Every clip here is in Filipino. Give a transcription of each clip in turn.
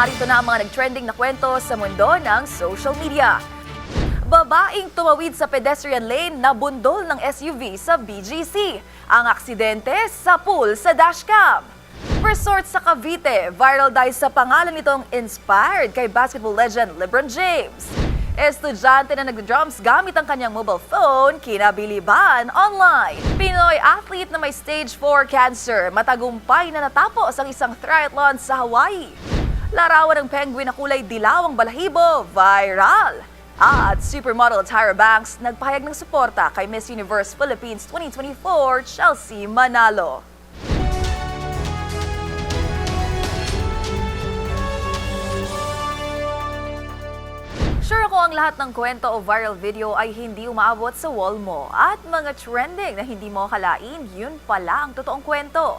narito na ang mga nagtrending na kwento sa mundo ng social media. Babaeng tumawid sa pedestrian lane na bundol ng SUV sa BGC. Ang aksidente sa pool sa dashcam. Resort sa Cavite, viral dahil sa pangalan nitong inspired kay basketball legend LeBron James. Estudyante na nagda-drums gamit ang kanyang mobile phone, kinabiliban online. Pinoy athlete na may stage 4 cancer, matagumpay na natapos ang isang triathlon sa Hawaii. Larawan ng penguin na kulay dilaw ang balahibo, viral. At supermodel Tyra Banks nagpahayag ng suporta kay Miss Universe Philippines 2024 Chelsea Manalo. Sure ako ang lahat ng kwento o viral video ay hindi umaabot sa wall mo at mga trending na hindi mo kalain, yun pala ang totoong kwento.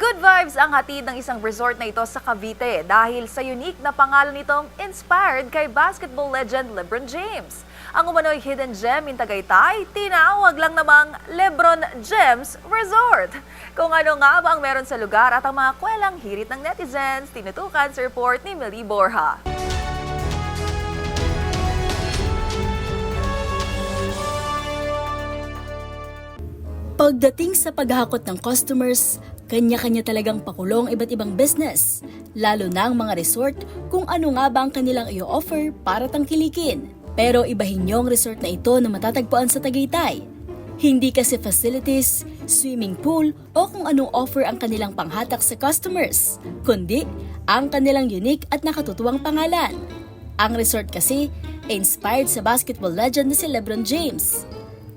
Good vibes ang hatid ng isang resort na ito sa Cavite dahil sa unique na pangalan nitong inspired kay basketball legend LeBron James. Ang umano'y hidden gem in Tagaytay, tinawag lang namang LeBron Gems Resort. Kung ano nga ba ang meron sa lugar at ang mga kwelang hirit ng netizens, tinutukan sa report ni Millie Borja. Pagdating sa paghakot ng customers, kanya-kanya talagang pakulong iba't ibang business, lalo na ang mga resort kung ano nga ba ang kanilang i-offer para tangkilikin. Pero ibahin niyo ang resort na ito na matatagpuan sa Tagaytay. Hindi kasi facilities, swimming pool o kung anong offer ang kanilang panghatak sa customers, kundi ang kanilang unique at nakatutuwang pangalan. Ang resort kasi inspired sa basketball legend na si LeBron James.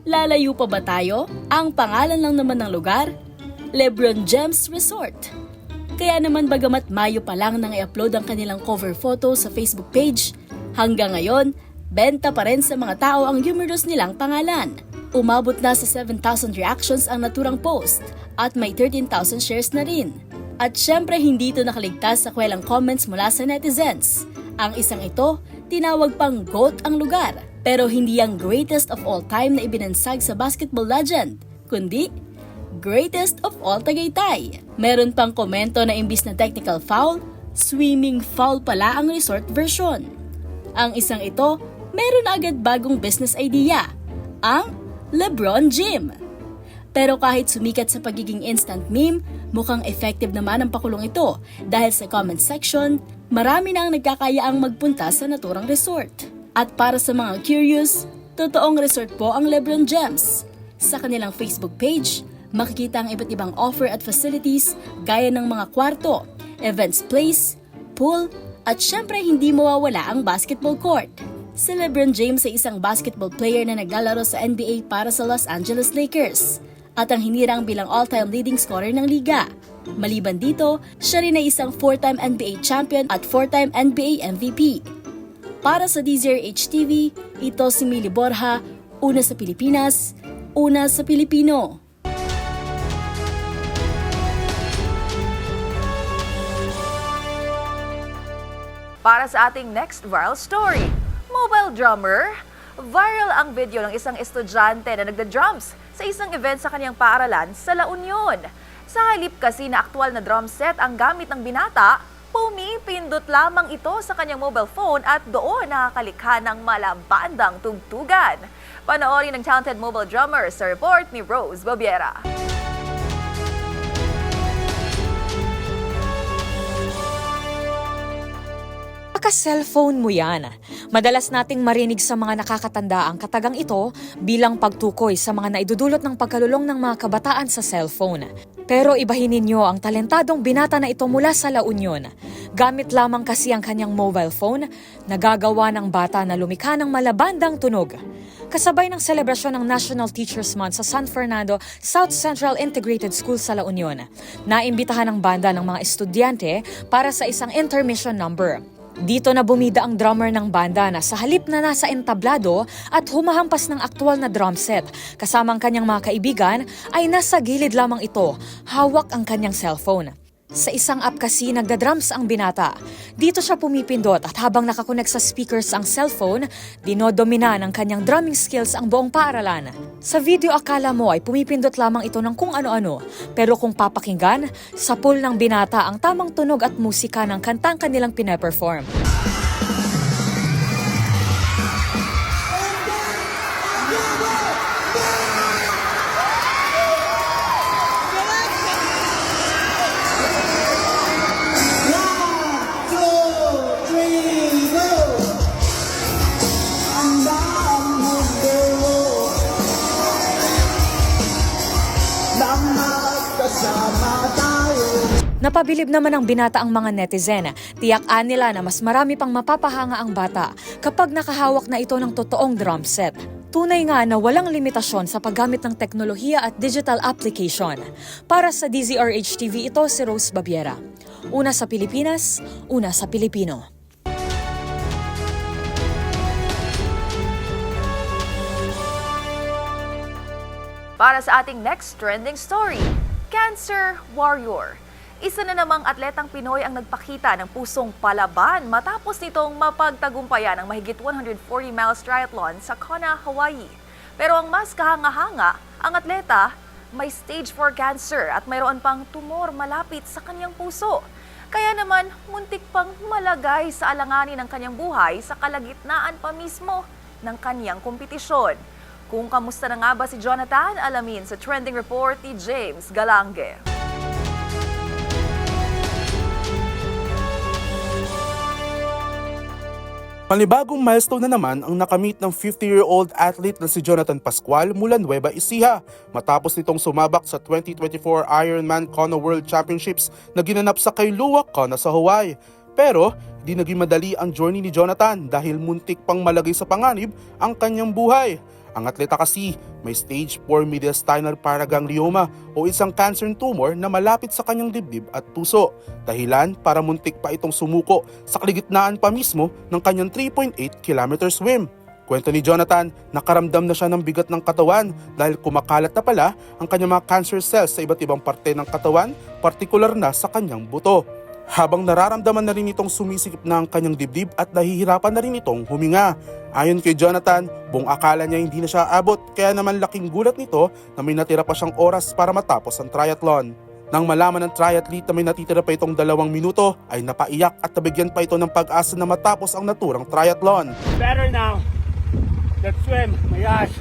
Lalayo pa ba tayo? Ang pangalan lang naman ng lugar? Lebron Gems Resort. Kaya naman bagamat Mayo pa lang nang i-upload ang kanilang cover photo sa Facebook page, hanggang ngayon, benta pa rin sa mga tao ang humorous nilang pangalan. Umabot na sa 7,000 reactions ang naturang post at may 13,000 shares na rin. At syempre hindi ito nakaligtas sa kwelang comments mula sa netizens. Ang isang ito, tinawag pang GOAT ang lugar. Pero hindi ang greatest of all time na ibinansag sa basketball legend, kundi greatest of all Tagaytay. Meron pang komento na imbis na technical foul, swimming foul pala ang resort version. Ang isang ito, meron agad bagong business idea, ang LeBron Gym. Pero kahit sumikat sa pagiging instant meme, mukhang effective naman ang pakulong ito dahil sa comment section, marami na ang nagkakayaang magpunta sa naturang resort. At para sa mga curious, totoong resort po ang Lebron Gems. Sa kanilang Facebook page, makikita ang iba't ibang offer at facilities gaya ng mga kwarto, events place, pool, at syempre hindi mawawala ang basketball court. Si Lebron James ay isang basketball player na naglalaro sa NBA para sa Los Angeles Lakers at ang hinirang bilang all-time leading scorer ng liga. Maliban dito, siya rin ay isang four-time NBA champion at four-time NBA MVP. Para sa DZRH TV, ito si Mili Borja, una sa Pilipinas, una sa Pilipino. Para sa ating next viral story, mobile drummer. Viral ang video ng isang estudyante na nagda-drums sa isang event sa kanyang paaralan sa La Union. Sa halip kasi na aktual na drum set ang gamit ng binata, pumipindot lamang ito sa kanyang mobile phone at doon nakakalikha ng malabandang tugtugan. Panoorin ng talented mobile drummer sa report ni Rose Babiera. Pagka-cellphone mo yan, madalas nating marinig sa mga nakakatanda ang katagang ito bilang pagtukoy sa mga naidudulot ng pagkalulong ng mga kabataan sa cellphone. Pero ibahin ninyo ang talentadong binata na ito mula sa La Union. Gamit lamang kasi ang kanyang mobile phone, nagagawa ng bata na lumikha ng malabandang tunog. Kasabay ng selebrasyon ng National Teachers Month sa San Fernando South Central Integrated School sa La Union, naimbitahan ng banda ng mga estudyante para sa isang intermission number. Dito na bumida ang drummer ng banda na sa halip na nasa entablado at humahampas ng aktwal na drum set, kasamang kanyang mga kaibigan ay nasa gilid lamang ito, hawak ang kanyang cellphone. Sa isang app kasi nagda-drums ang binata. Dito siya pumipindot at habang nakakonek sa speakers ang cellphone, dinodomina ng kanyang drumming skills ang buong paaralan. Sa video akala mo ay pumipindot lamang ito ng kung ano-ano, pero kung papakinggan, sa pool ng binata ang tamang tunog at musika ng kantang kanilang pinaperform. two, Napabilib naman ang binata ang mga netizen. Tiyakaan nila na mas marami pang mapapahanga ang bata kapag nakahawak na ito ng totoong drum set. Tunay nga na walang limitasyon sa paggamit ng teknolohiya at digital application. Para sa DZRH TV, ito si Rose Babiera. Una sa Pilipinas, una sa Pilipino. Para sa ating next trending story, Cancer Warrior. Isa na namang atletang Pinoy ang nagpakita ng pusong palaban matapos nitong mapagtagumpayan ang mahigit 140 miles triathlon sa Kona, Hawaii. Pero ang mas kahanga-hanga, ang atleta may stage 4 cancer at mayroon pang tumor malapit sa kanyang puso. Kaya naman, muntik pang malagay sa alanganin ng kanyang buhay sa kalagitnaan pa mismo ng kanyang kompetisyon. Kung kamusta na nga ba si Jonathan, alamin sa trending report ni James Galange. Panibagong milestone na naman ang nakamit ng 50-year-old athlete na si Jonathan Pascual mula Nueva Ecija matapos nitong sumabak sa 2024 Ironman Kona World Championships na ginanap sa Kailua, Kona sa Hawaii. Pero di naging madali ang journey ni Jonathan dahil muntik pang malagay sa panganib ang kanyang buhay. Ang atleta kasi may stage 4 mediastinal paraganglioma o isang cancer tumor na malapit sa kanyang dibdib at puso. Dahilan para muntik pa itong sumuko sa kaligitnaan pa mismo ng kanyang 3.8 km swim. Kwento ni Jonathan, nakaramdam na siya ng bigat ng katawan dahil kumakalat na pala ang kanyang mga cancer cells sa iba't ibang parte ng katawan, partikular na sa kanyang buto. Habang nararamdaman na rin itong sumisikip na ang kanyang dibdib at nahihirapan na rin itong huminga. Ayon kay Jonathan, buong akala niya hindi na siya abot kaya naman laking gulat nito na may natira pa siyang oras para matapos ang triathlon. Nang malaman ng triathlete na may natitira pa itong dalawang minuto, ay napaiyak at nabigyan pa ito ng pag-asa na matapos ang naturang triathlon. better now. That swim, my gosh,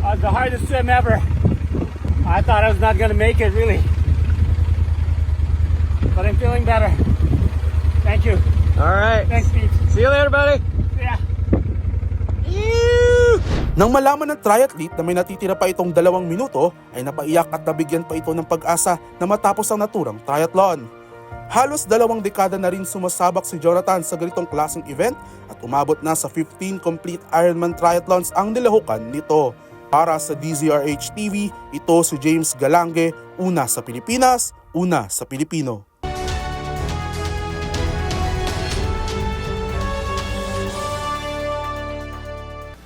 uh, the hardest swim ever. I thought I was not gonna make it really, but I'm feeling better. Thank you. All right. Thanks, Pete. See you later, buddy. Yeah. Nang malaman ng triathlete na may natitira pa itong dalawang minuto, ay napaiyak at nabigyan pa ito ng pag-asa na matapos ang naturang triathlon. Halos dalawang dekada na rin sumasabak si Jonathan sa ganitong klaseng event at umabot na sa 15 complete Ironman triathlons ang nilahukan nito. Para sa DZRH TV, ito si James Galange, una sa Pilipinas, una sa Pilipino.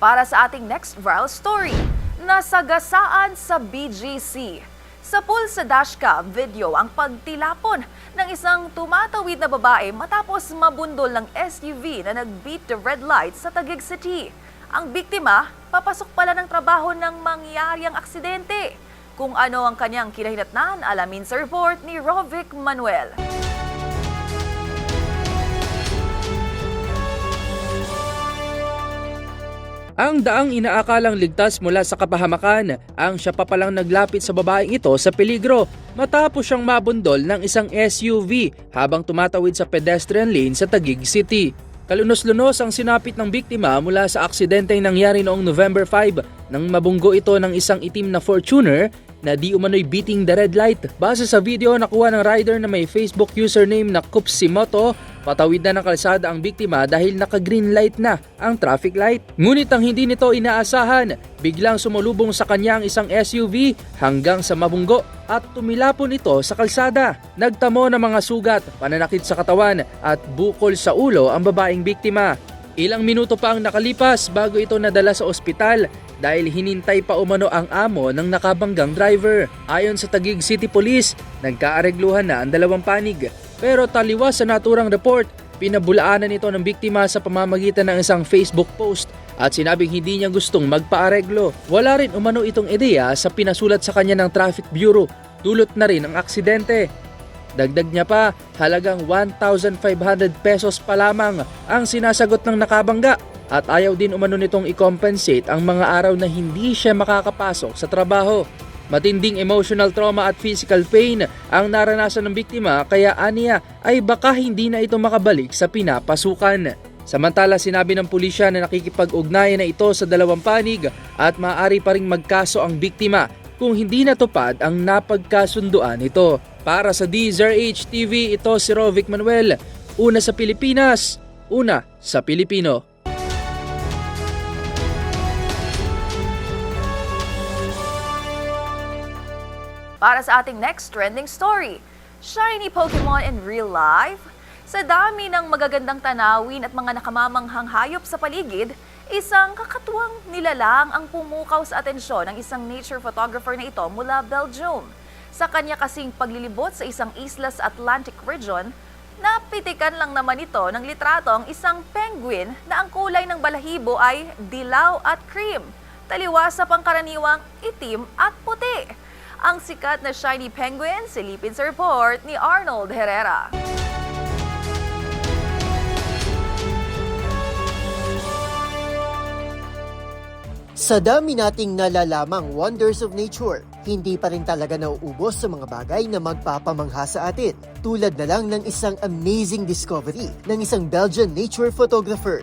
Para sa ating next viral story, nasagasaan sa BGC. Sa pool sa dashcam video ang pagtilapon ng isang tumatawid na babae matapos mabundol ng SUV na nag-beat the red light sa Taguig City. Ang biktima, papasok pala ng trabaho ng mangyari ang aksidente. Kung ano ang kanyang kinahinatnan, alamin sa report ni Rovic Manuel. Ang daang inaakalang ligtas mula sa kapahamakan ang siya pa palang naglapit sa babaeng ito sa peligro matapos siyang mabundol ng isang SUV habang tumatawid sa pedestrian lane sa Taguig City. Kalunos-lunos ang sinapit ng biktima mula sa aksidenteng nangyari noong November 5 nang mabunggo ito ng isang itim na Fortuner na di umano'y beating the red light. Base sa video nakuha ng rider na may Facebook username na Kupsimoto Patawid na ng kalsada ang biktima dahil naka-green light na ang traffic light. Ngunit ang hindi nito inaasahan, biglang sumulubong sa kanya ang isang SUV hanggang sa mabunggo at tumilapon ito sa kalsada. Nagtamo ng mga sugat, pananakit sa katawan at bukol sa ulo ang babaeng biktima. Ilang minuto pa ang nakalipas bago ito nadala sa ospital dahil hinintay pa umano ang amo ng nakabanggang driver. Ayon sa Taguig City Police, nagkaaregluhan na ang dalawang panig. Pero taliwas sa naturang report, pinabulaanan ito ng biktima sa pamamagitan ng isang Facebook post at sinabing hindi niya gustong magpaareglo. Wala rin umano itong ideya sa pinasulat sa kanya ng Traffic Bureau. Dulot na rin ang aksidente. Dagdag niya pa, halagang 1,500 pesos pa lamang ang sinasagot ng nakabangga at ayaw din umano nitong i-compensate ang mga araw na hindi siya makakapasok sa trabaho. Matinding emotional trauma at physical pain ang naranasan ng biktima kaya aniya ay baka hindi na ito makabalik sa pinapasukan. Samantala sinabi ng pulisya na nakikipag-ugnayan na ito sa dalawang panig at maaari pa ring magkaso ang biktima kung hindi natupad ang napagkasunduan nito. Para sa DZRH TV, ito si Rovic Manuel. Una sa Pilipinas, una sa Pilipino. Para sa ating next trending story, shiny Pokemon in real life? Sa dami ng magagandang tanawin at mga nakamamanghang hayop sa paligid, isang kakatuwang nilalang ang pumukaw sa atensyon ng isang nature photographer na ito mula Belgium. Sa kanya kasing paglilibot sa isang isla sa Atlantic region, napitikan lang naman ito ng litrato ang isang penguin na ang kulay ng balahibo ay dilaw at cream, taliwas sa pangkaraniwang itim at puti ang sikat na shiny penguin, silipin sa report ni Arnold Herrera. Sa dami nating nalalamang wonders of nature, hindi pa rin talaga nauubos sa mga bagay na magpapamangha sa atin. Tulad na lang ng isang amazing discovery ng isang Belgian nature photographer.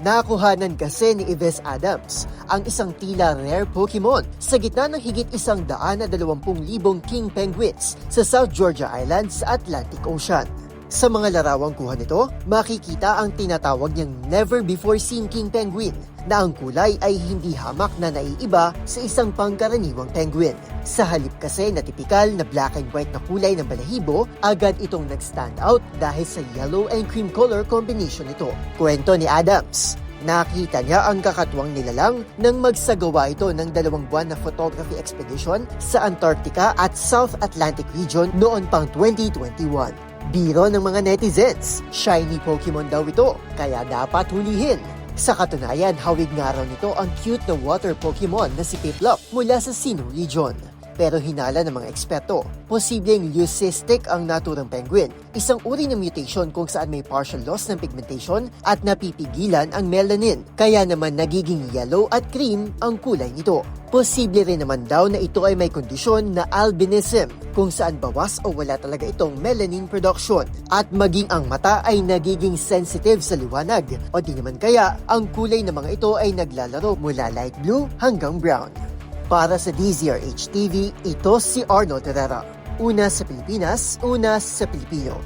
Nakuhanan kasi ni Yves Adams ang isang tila rare Pokemon sa gitna ng higit isang daan na dalawampung libong king penguins sa South Georgia Island sa Atlantic Ocean. Sa mga larawang kuha nito, makikita ang tinatawag niyang never before seen king penguin na ang kulay ay hindi hamak na naiiba sa isang pangkaraniwang penguin. Sa halip kasi na tipikal na black and white na kulay ng balahibo, agad itong nag-stand out dahil sa yellow and cream color combination nito. Kwento ni Adams, Nakita niya ang kakatuwang nilalang nang magsagawa ito ng dalawang buwan na photography expedition sa Antarctica at South Atlantic region noon pang 2021. Biro ng mga netizens, shiny Pokemon daw ito, kaya dapat hulihin. Sa katunayan, hawig nga raw nito ang cute na water Pokemon na si Piplup mula sa Sinnoh region. Pero hinala ng mga eksperto, posibleng leucistic ang naturang penguin, isang uri ng mutation kung saan may partial loss ng pigmentation at napipigilan ang melanin, kaya naman nagiging yellow at cream ang kulay nito. Posible rin naman daw na ito ay may kondisyon na albinism, kung saan bawas o wala talaga itong melanin production, at maging ang mata ay nagiging sensitive sa liwanag, o di naman kaya ang kulay ng mga ito ay naglalaro mula light blue hanggang brown. Para sa DZRH TV, ito si Arnold Herrera. Una sa Pilipinas, una sa Pilipino.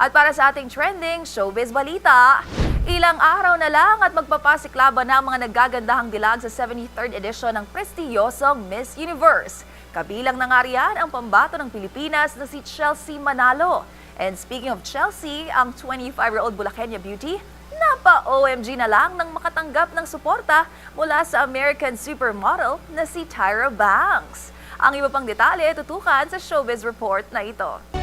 At para sa ating trending showbiz balita, ilang araw na lang at magpapasiklaban na ang mga naggagandahang dilag sa 73rd edition ng prestiyosong Miss Universe. Kabilang na nga riyan ang pambato ng Pilipinas na si Chelsea Manalo. And speaking of Chelsea, ang 25-year-old Bulacanya beauty, napa-OMG na lang nang makatanggap ng suporta mula sa American supermodel na si Tyra Banks. Ang iba pang detalye tutukan sa showbiz report na ito.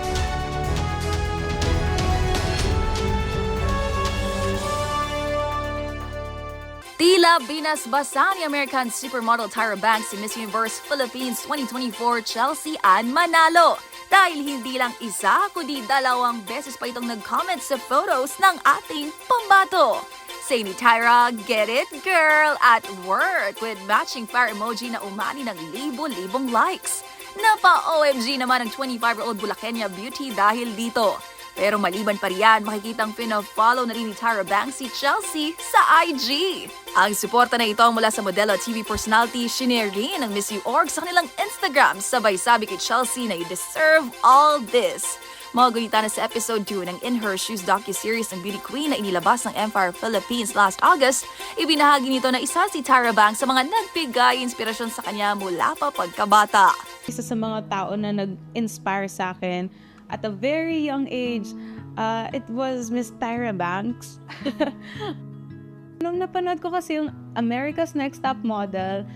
Tila binasbasa ni American supermodel Tyra Banks si Miss Universe Philippines 2024 Chelsea Ann Manalo. Dahil hindi lang isa, kundi dalawang beses pa itong nag-comment sa photos ng ating pambato. Say ni Tyra, get it girl, at work with matching fire emoji na umani ng libo-libong likes. Napa-OMG naman ang 25-year-old Bulacanya beauty dahil dito. Pero maliban pa riyan, makikitang pina-follow na rin ni Tyra Banks si Chelsea sa IG. Ang suporta na ito mula sa modelo TV personality, shinare rin ng Miss You Org sa kanilang Instagram. Sabay sabi kay Chelsea na you deserve all this. Magulitan na sa episode 2 ng In Her Shoes docu-series ng Beauty Queen na inilabas ng Empire Philippines last August, ibinahagi nito na isa si Tyra Banks sa mga nagbigay inspirasyon sa kanya mula pa pagkabata. isa sa mga tao na nag-inspire sa akin at a very young age, uh, it was Miss Tyra Banks. Nung napanood ko kasi yung America's Next Top Model,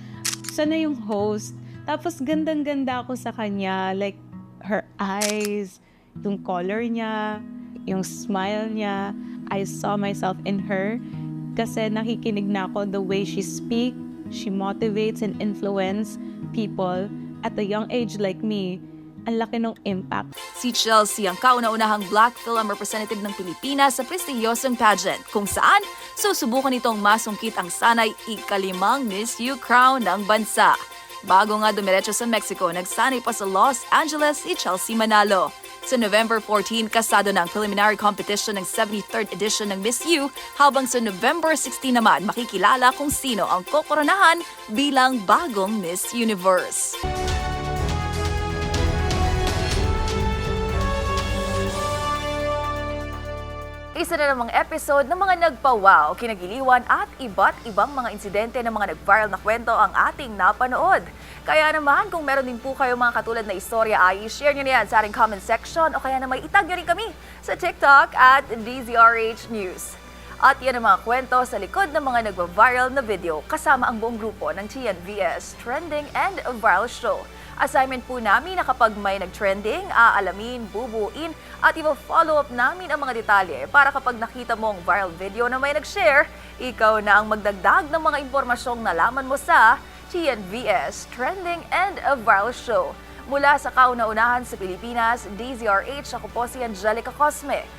siya na yung host. Tapos gandang-ganda ako sa kanya. Like, her eyes, yung color niya, yung smile niya. I saw myself in her kasi nakikinig na ako the way she speak, she motivates and influence people at a young age like me. Ang laki ng impact. Si Chelsea ang kauna-unahang black film representative ng Pilipinas sa prestihiyosong pageant kung saan susubukan itong masungkit ang sanay ikalimang Miss You crown ng bansa. Bago nga dumiretso sa Mexico, nagsanay pa sa Los Angeles si Chelsea Manalo. Sa November 14, kasado na ang preliminary competition ng 73rd edition ng Miss You, habang sa November 16 naman makikilala kung sino ang kokoronahan bilang bagong Miss Universe. Isa na namang episode ng mga nagpawaw, kinagiliwan at iba't ibang mga insidente ng mga nag-viral na kwento ang ating napanood. Kaya naman, kung meron din po kayo mga katulad na istorya ay share nyo na yan sa ating comment section o kaya naman itag nyo rin kami sa TikTok at DZRH News. At yan ang mga kwento sa likod ng mga nagva-viral na video kasama ang buong grupo ng TNVS Trending and Viral Show. Assignment po namin na kapag may nag-trending, aalamin, bubuin at i-follow up namin ang mga detalye para kapag nakita mong viral video na may nag-share, ikaw na ang magdagdag ng mga impormasyong nalaman mo sa TNVS Trending and Viral Show. Mula sa kauna-unahan sa Pilipinas, DZRH, ako po si Angelica Cosme.